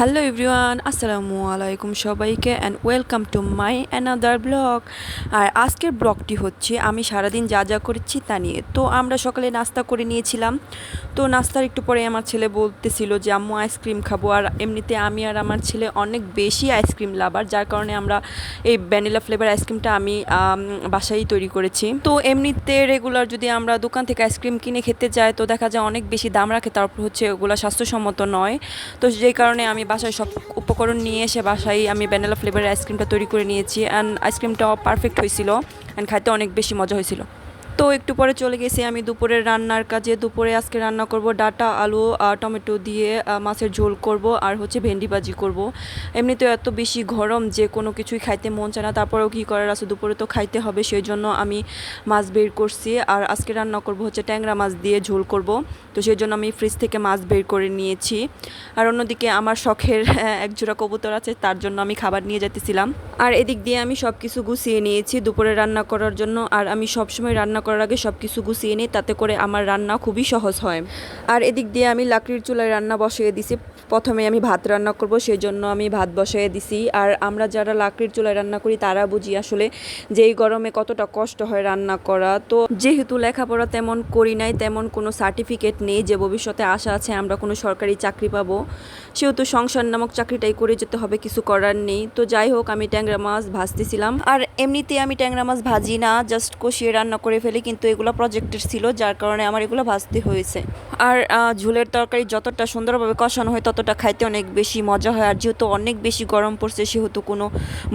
Hello everyone আসসালামু আলাইকুম সবাইকে and welcome to my another blog আর আজকের ব্লগটি হচ্ছে, আমি সারাদিন যা যা করেছি তা নিয়ে। তো আমরা সকালে নাস্তা করে নিয়েছিলাম। তো নাস্তার একটু পরে আমার ছেলে বলতেছিল যে, আম্মু, আইসক্রিম খাব। আর এমনিতে আমি আর আমার ছেলে অনেক বেশি আইসক্রিম লাভার, যার কারণে আমরা এই ভ্যানিলা ফ্লেভার আইসক্রিমটা আমি বাসায় তৈরি করেছি। তো এমনিতে রেগুলার যদি আমরা দোকান থেকে আইসক্রিম কিনে খেতে যাই, তো দেখা যায় অনেক বেশি দাম রাখে, তারপর হচ্ছে ওগুলো স্বাস্থ্যসম্মত নয়। তো যেই কারণে আমি বাসায় সব উপকরণ নিয়ে এসে বাসায় আমি ভ্যানিলা ফ্লেভারের আইসক্রিমটা তৈরি করে নিয়েছি অ্যান্ড আইসক্রিমটাও পারফেক্ট হয়েছিল অ্যান্ড খাইতে অনেক বেশি মজা হয়েছিল। তো একটু পরে চলে গেছি আমি দুপুরের রান্নার কাজে। দুপুরে আজকে রান্না করব ডাটা, আলু টমেটো দিয়ে মাছের ঝোল করব আর হচ্ছে ভেন্ডি ভাজি করব। এমনিতেও এত বেশি গরম যে কোনো কিছুই খাইতে মন চায় না। তারপরেও কী করার আছে? দুপুরে তো খাইতে হবে সেই জন্য আমি মাছ বের করছি। আর আজকে রান্না করব হচ্ছে ট্যাংরা মাছ দিয়ে ঝোল করব। তো সেই জন্য আমি ফ্রিজ থেকে মাছ বের করে নিয়েছি। আর অন্যদিকে আমার শখের এক জোড়া কবুতর আছে, তার জন্য আমি খাবার নিয়ে যেতেছিলাম আর এদিক দিয়ে আমি সব কিছু গুছিয়ে নিয়েছি দুপুরে রান্না করার জন্য। আর আমি সবসময় রান্না করার আগে সব কিছু গুছিয়ে নিই, তাতে করে আমার রান্না খুবই সহজ হয়। আর এদিক দিয়ে আমি লাকড়ির চুলায় রান্না বসিয়ে দিছি। প্রথমে আমি ভাত রান্না করব সেই জন্য আমি ভাত বসিয়ে দিছি। আর আমরা যারা লাকড়ির চুলায় রান্না করি, তারা বুঝি আসলে যে এই গরমে কতটা কষ্ট হয় রান্না করা। তো যেহেতু লেখাপড়া তেমন করি নাই, তেমন কোনো সার্টিফিকেট নেই যে ভবিষ্যতে আশা আছে আমরা কোনো সরকারি চাকরি পাবো। সেহেতু সংসার নামক চাকরিটাই করে যেতে হবে, কিছু করার নেই। তো যাই হোক, আমি ট্যাংরা মাছ ভাজতেছিলাম। আর এমনিতে আমি ট্যাংরা মাছ ভাজি না জাস্ট কষিয়ে রান্না করে ফেলি, কিন্তু এগুলো প্রজেক্টের ছিল, যার কারণে আমার এগুলো ভাজতে হয়েছে। আর ঝোলের তরকারি যতটা সুন্দরভাবে কষানো হয়, ততটা খাইতে অনেক বেশি মজা হয়। আর যেহেতু অনেক বেশি গরম পড়ছে, সেহেতু কোনো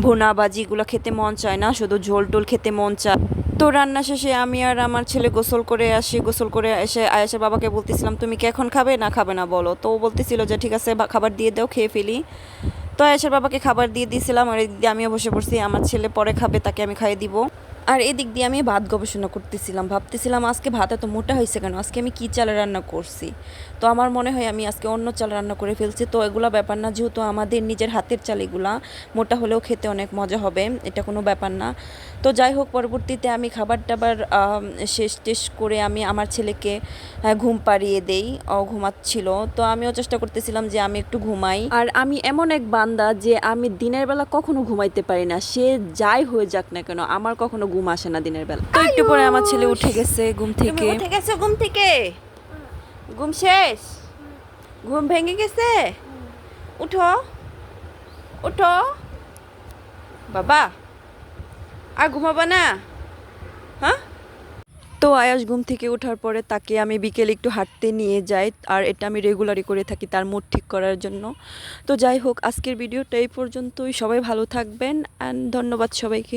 ভুনা বাজি এগুলো খেতে মন চায় না, শুধু ঝোল টোল খেতে মন চায়। তো রান্না শেষে আমি আর আমার ছেলে গোসল করে আসি, গোসল করে এসে আয়েসের বাবাকে বলতেছিলাম, তুমি কি এখন খাবে না খাবে না বলো? তো বলতেছিল যে, ঠিক আছে খাবার দিয়ে দাও, খেয়ে ফেলি। তো আয়েশার বাবাকে খাবার দিয়ে দিয়েছিলাম, আর আমিও বসে পড়ছি, আমার ছেলে পরে খাবে, তাকে আমি খাইয়ে দিব। আর এদিক দিয়ে আমি ভাত গবেষণা করতেছিলাম, ভাবতেছিলাম আজকে ভাত এত মোটা হয়েছে কেন? আজকে আমি কী চালে রান্না করছি? তো আমার মনে হয় আমি আজকে অন্য চাল রান্না করে ফেলছি। তো এগুলো ব্যাপার না, যেহেতু আমাদের নিজের হাতের চাল এগুলা মোটা হলেও খেতে অনেক মজা হবে, এটা কোনো ব্যাপার না। তো যাই হোক, পরবর্তীতে আমি খাবার টাবার শেষ টেস করে আমি আমার ছেলেকে ঘুম পাড়িয়ে দেই, ও ঘুমাচ্ছিল। তো আমিও চেষ্টা করতেছিলাম যে আমি একটু ঘুমাই। আর আমি এমন এক বান্দা যে আমি দিনের বেলা কখনো ঘুমাইতে পারি না, সে যাই হয়ে যাক না কেন, আমার কখনো ঘুম আসে না দিনের বেলা। তো একটু পরে আমার ছেলে উঠে গেছে ঘুম থেকে। উঠে গেছো ঘুম থেকে? ঘুম শেষ? ঘুম ভেঙে গেছে? উঠো। উঠো। বাবা আর ঘুমাবা না? হ্যাঁ? তো আয়াস ঘুম থেকে ওঠার পরে তাকে আমি বিকেলে একটু হাঁটতে নিয়ে যাই আর এটা আমি রেগুলারই করে থাকি তার মুড ঠিক করার জন্য। তো যাই হোক আজকের ভিডিওটা এই পর্যন্তই। সবাই ভালো থাকবেন অ্যান্ড ধন্যবাদ সবাইকে।